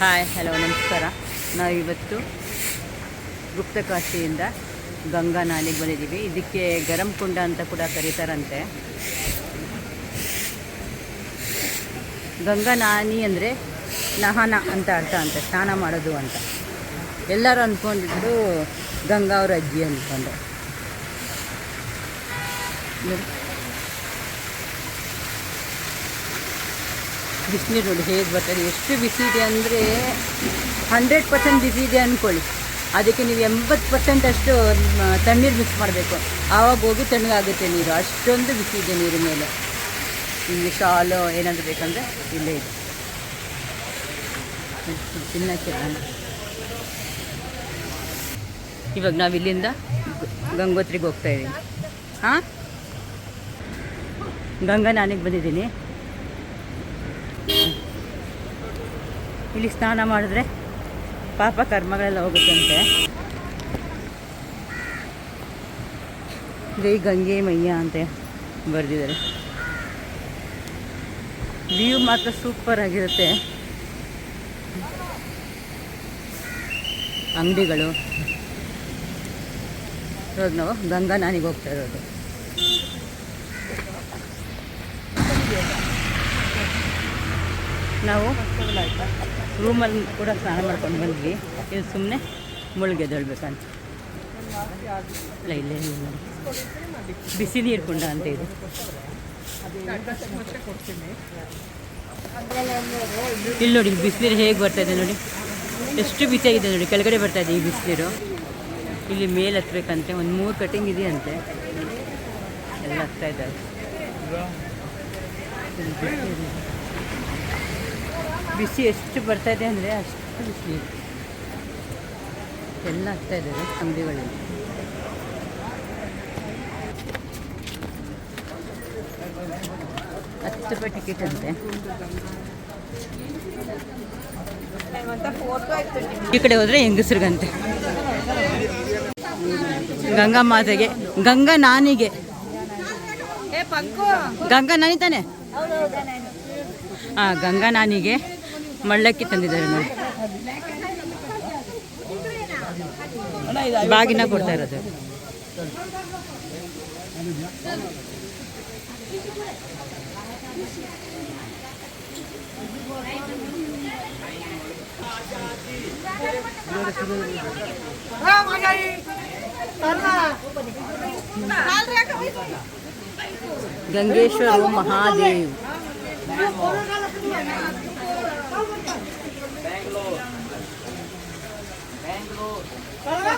Hi, hello, ನಮಸ್ಕಾರ. ನಾವು ಇವತ್ತು ಗುಪ್ತಕಾಶಿಯಿಂದ ಗಂಗಾ ನಾಲಿಗೆ ಬಂದಿದ್ದೀವಿ. ಇದಕ್ಕೆ ಗರಂ ಕುಂಡ ಅಂತ ಕೂಡ ಕರೀತಾರಂತೆ. ಗಂಗಾ ನಾನಿ ಅಂದರೆ ನಹನ ಅಂತ ಅರ್ಥ ಅಂತ, ಸ್ನಾನ ಮಾಡೋದು ಅಂತ. ಎಲ್ಲರೂ ಅಂದ್ಕೊಂಡಿದ್ರು ಗಂಗಾ ಅವ್ರ ಅಜ್ಜಿ ಅಂದ್ಕೊಂಡು. ಬಿಸಿನೀರು ನೋಡಿ, ಹೇಗೆ ಬರ್ತದೆ ಎಷ್ಟು ಬಿಸಿ ಇದೆ ಅಂದರೆ ಹಂಡ್ರೆಡ್ ಪರ್ಸೆಂಟ್ ಬಿಸಿ ಇದೆ ಅಂದ್ಕೊಳ್ಳಿ ಅದಕ್ಕೆ ನೀವು ಎಂಬತ್ತು ಪರ್ಸೆಂಟ್ ಅಷ್ಟು ತಣ್ಣೀರು ಮಿಕ್ಸ್ ಮಾಡಬೇಕು. ಆವಾಗ ಹೋಗಿ ತಣ್ಣಗಾಗುತ್ತೆ ನೀರು. ಅಷ್ಟೊಂದು ಬಿಸಿ ಇದೆ ನೀರು ಮೇಲೆ. ಇಲ್ಲಿ ಶಾಲು ಏನಾದರೂ ಬೇಕಂದರೆ ಇಲ್ಲೇ ಇದೆ. ತಿನ್ನಕ್ಕೆ ಇವಾಗ ನಾವು ಇಲ್ಲಿಂದ ಗಂಗೋತ್ರಿಗೆ ಹೋಗ್ತಾ ಇದ್ದೀವಿ ಹಾಂ? ಗಂಗಾ ನಾನಿಗೆ ಬಂದಿದ್ದೀನಿ. ಇಲ್ಲಿ ಸ್ನಾನ ಮಾಡಿದ್ರೆ ಪಾಪ ಕರ್ಮಗಳೆಲ್ಲ ಹೋಗುತ್ತಂತೆ. ಜೈ ಗಂಗೆ ಮಯ್ಯ ಅಂತ ಬರೆದಿದ್ದಾರೆ. ವ್ಯೂ ಮಾತ್ರ ಸೂಪರ್ ಆಗಿರುತ್ತೆ. ಅಂಗಡಿಗಳು. ಇವಾಗ ನಾವು ಗಂಗಾ ನಾನಿಗೆ ಹೋಗ್ತಾ ಇರೋದು. ನಾವು ರೂಮಲ್ಲಿ ಕೂಡ ಸ್ನಾನ ಮಾಡ್ಕೊಂಡು ಬಂದ್ವಿ. ಇದು ಸುಮ್ಮನೆ ಮುಳುಗೆದೊಳ್ಬೇಕಂತ ಇಲ್ಲ ಇಲ್ಲ ಇಲ್ಲ. ಬಿಸಿ ನೀರು ಕುಂಡ ಅಂತ ಇದು. ಇಲ್ಲಿ ನೋಡಿ ಬಿಸಿನೀರು ಹೇಗೆ ಬರ್ತಾಯಿದೆ ನೋಡಿ. ಎಷ್ಟು ಬಿಸಿಯಾಗಿದೆ ನೋಡಿ. ಕೆಳಗಡೆ ಬರ್ತಾ ಇದೆ ಈ ಬಿಸಿನೀರು ಇಲ್ಲಿ ಮೇಲೆ ಹತ್ಬೇಕಂತೆ. ಒಂದು ಮೂರು ಕಟಿಂಗ್ ಇದೆಯಂತೆ. ಎಲ್ಲ ಹತ್ತಾ ಇದ್ದಾರೆ ಇಲ್ಲಿ ಬಿಸಿ ಎಷ್ಟು ಬರ್ತಾ ಇದೆ ಅಂದರೆ ಅಷ್ಟು ಬಿಸಿ ಎಲ್ಲ ಆಗ್ತಾ ಇದ್ದಾರೆ ಅಂಗಡಿಗಳಲ್ಲಿ ಹತ್ತು ರೂಪಾಯಿ ಟಿಕೆಟ್ ಅಂತೆ. ಈ ಕಡೆ ಹೋದರೆ ಹೆಂಗಸ್ರಿಗಂತೆ. ಗಂಗಾ ಮಾತೆಗೆ. ಗಂಗಾ ನಾನಿಗೆ. ಗಂಗಾ ನಾನಿ ತಾನೆ? ಹಾಂ ಗಂಗಾ ನಾನಿಗೆ. ಮಳ್ಳಕ್ಕಿ ತಂದಿದ್ದಾರೆ ನೋಡಿ ಬಾಗಿನ ಕೊಡ್ತಾ ಇರೋದು ಗಂಗೇಶ್ವರ ಮಹಾದೇವ್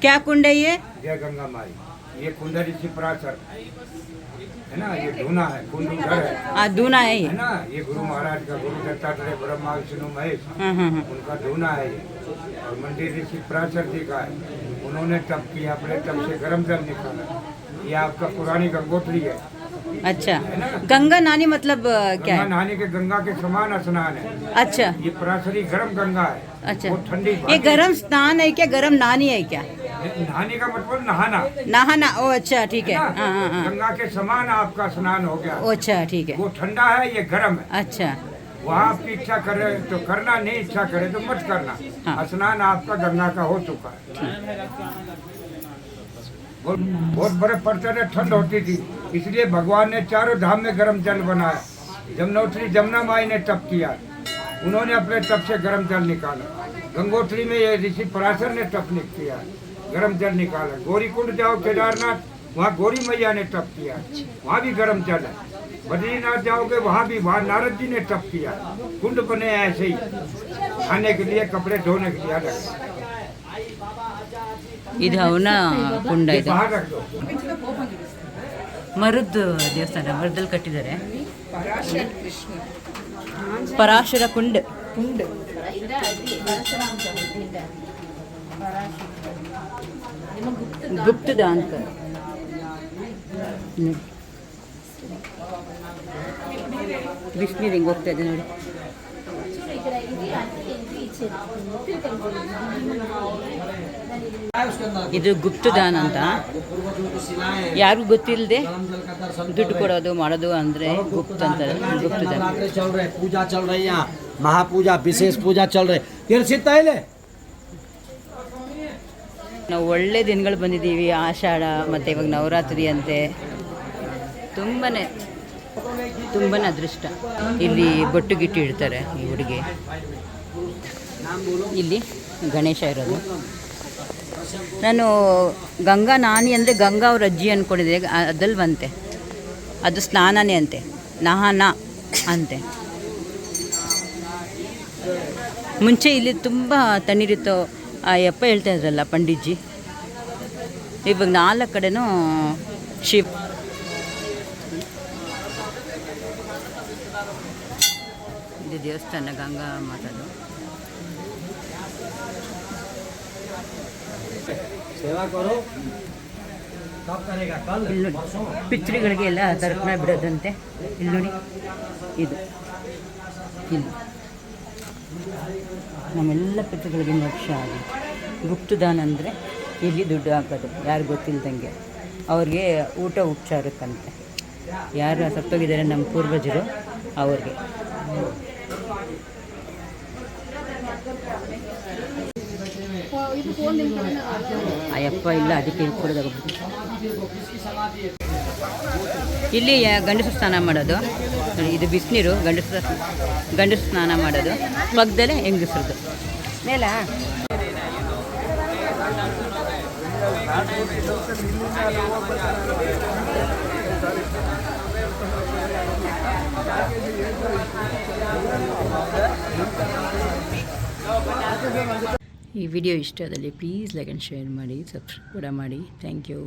क्या कुंड है ये? जय गंगा माई। ये कुंड ऋषि पराशर है ना? ये धूना है कुंड है। धूना है ये। है ना? ये गुरु महाराज का गुरु दत्तात्रेय ब्रह्मा विष्णु महेश। हाँ, हाँ, हाँ। उनका धूना है ये। और मंदिर ऋषि पराशर जी का है। उन्होंने तप किया अपने तप से गर्म जल निकाला। ये आपका पुरानी गंगोत्री है। अच्छा। गंगा नानी मतलब क्या है? नानी के गंगा के समान स्नान है। अच्छा। ये पराशरी गर्म गंगा है। अच्छा। ठंडी ये गर्म स्नान है क्या? गर्म नानी है क्या? नहाने का मतलब नहाना। नहाना ओ अच्छा ठीक है। हाँ हाँ हाँ गंगा के समान आपका स्नान हो गया। ओ अच्छा ठीक है। वो ठंडा है ये गर्म है। अच्छा। वहाँ आपकी इच्छा करे तो करना नहीं इच्छा करे तो मत करना। हाँ। स्नान आपका गंगा का हो चुका है। बहुत बहुत बड़े पड़ते थे ठंड होती थी। इसलिए भगवान ने चारों धाम में गर्म जल बनाया। जमुनोत्री जमुना माई ने तप किया। उन्होंने अपने तप से गर्म जल निकाला। गंगोत्री में ये ऋषि पराशर ने तप किया। गर्म जल निकाला गौरी कुंड जाओ केदारनाथ वहाँ गौरी मैया ने तप किया वहाँ भी गर्म जल है बद्रीनाथ जाओगे वहाँ भी वहाँ नारद जी ने तप किया कुंड बने हैं ऐसे ही खाने के लिए कपड़े धोने के लिए अलग ಇದು ಅವನ ಕುಂಡ ये ಇದು बाहर रख दो ಮರದ್ದು ದೇವಸ್ಥಾನ ಮರದಲ್ಲಿ ಕಟ್ಟಿದ್ದಾರೆ ಪರಾಶರ ಕುಂಡ ಪುಂಡ್ ಗುಪ್ತದ ಅಂತ ಹ್ಮ್. ಬಿಸಿನೀರು ಹಿಂಗೆ ಹೋಗ್ತಾ ಇದೆ ನೋಡಿ ಇದು ಗುಪ್ತದಾನ ಅಂತ ಯಾರಿಗೂ ಗೊತ್ತಿಲ್ಲದೆ ದುಡ್ಡು ಕೊಡೋದು ಮಾಡೋದು ಅಂದರೆ ಗುಪ್ತ ಅಂತಾರೆ ಗುಪ್ತದಾನ नवरात्रि चल रहे पूजा चल रही यहाँ महापूजा विशेष पूजा चल रहे ತಿರ್ಸಿ ತಾಯಿಲೆ ನಾವು ಒಳ್ಳೆ ದಿನಗಳು ಬಂದಿದ್ದೀವಿ, ಆಷಾಢ ಮತ್ತು ಇವಾಗ ನವರಾತ್ರಿ ಅಂತೆ. ತುಂಬಾ ತುಂಬಾ ಅದೃಷ್ಟ. ಇಲ್ಲಿ ಬೊಟ್ಟು ಗಿಟ್ಟು ಇಡ್ತಾರೆ ಈ ಹುಡುಗಿ. ಇಲ್ಲಿ ಗಣೇಶ ಇರೋದು. ನಾನು ಗಂಗಾ ನಾನಿ ಅಂದರೆ ಗಂಗಾ ಅವ್ರ ಅಜ್ಜಿ ಅಂದ್ಕೊಂಡಿದ್ದೆ ಅದಲ್ಲಿ ಬಂತೆ. ಅದು ಸ್ನಾನನೇ ಅಂತೆ. ನಹಾನ ಅಂತೆ. ಮುಂಚೆ ಇಲ್ಲಿ ತುಂಬ ತಣ್ಣೀರಿತ್ತು. ಆ ಯಪ್ಪ ಹೇಳ್ತಾ ಇದ್ರಲ್ಲ ಪಂಡಿತ್ಜಿ. ಇವಾಗ ನಾಲ್ಕು ಕಡೆನೂ ಶಿಪ್ ಇದು ದೇವಸ್ಥಾನ ಗಂಗಾ ಮಾತಾಡು. ಇಲ್ಲಿ ಎಲ್ಲ ಪಿಚ್ಚರಿಗಳಿಗೆಲ್ಲ ಬಿಡೋದಂತೆ. ಇಲ್ಲಿ ನೋಡಿ ಇದು. ಇಲ್ಲಿ. ನಮ್ಮೆಲ್ಲ ಪಿತೃಗಳಿಗೆ ಮೋಕ್ಷ ಆಗಿ ಗುಪ್ತದಾನ ಅಂದರೆ ಇಲ್ಲಿ ದುಡ್ಡು ಹಾಕೋದು? ಯಾರು ಗೊತ್ತಿಲ್ದಂಗೆ. ಅವ್ರಿಗೆ ಊಟ ಉಪಚಾರಕ್ಕಂತೆ. ಯಾರು ಸತ್ತೋಗಿದ್ದಾರೆ ನಮ್ಮ ಪೂರ್ವಜರು ಅವ್ರಿಗೆ. ಅಯ್ಯಪ್ಪ ಇಲ್ಲ ಅದಕ್ಕೆ ಕೊಡೋದಾಗ ಇಲ್ಲಿ ಗಂಡಸರು ಸ್ನಾನ ಮಾಡೋದು. ಇದು ಬಿಸಿನೀರು, ಗಂಡಸ ಗಂಡಸು ಸ್ನಾನ ಮಾಡೋದು. ಮಗ್ದಲ್ಲೇ ಹೆಂಗಸ್ರದ್ದು. ಮೇಲ? ಈ ವಿಡಿಯೋ ಇಷ್ಟ ಆದಲ್ಲಿ ಪ್ಲೀಸ್ ಲೈಕ್ ಆ್ಯಂಡ್ ಶೇರ್ ಮಾಡಿ ಸಬ್ಸ್ಕ್ರೈಬ್ ಕೂಡ ಮಾಡಿ. Thank you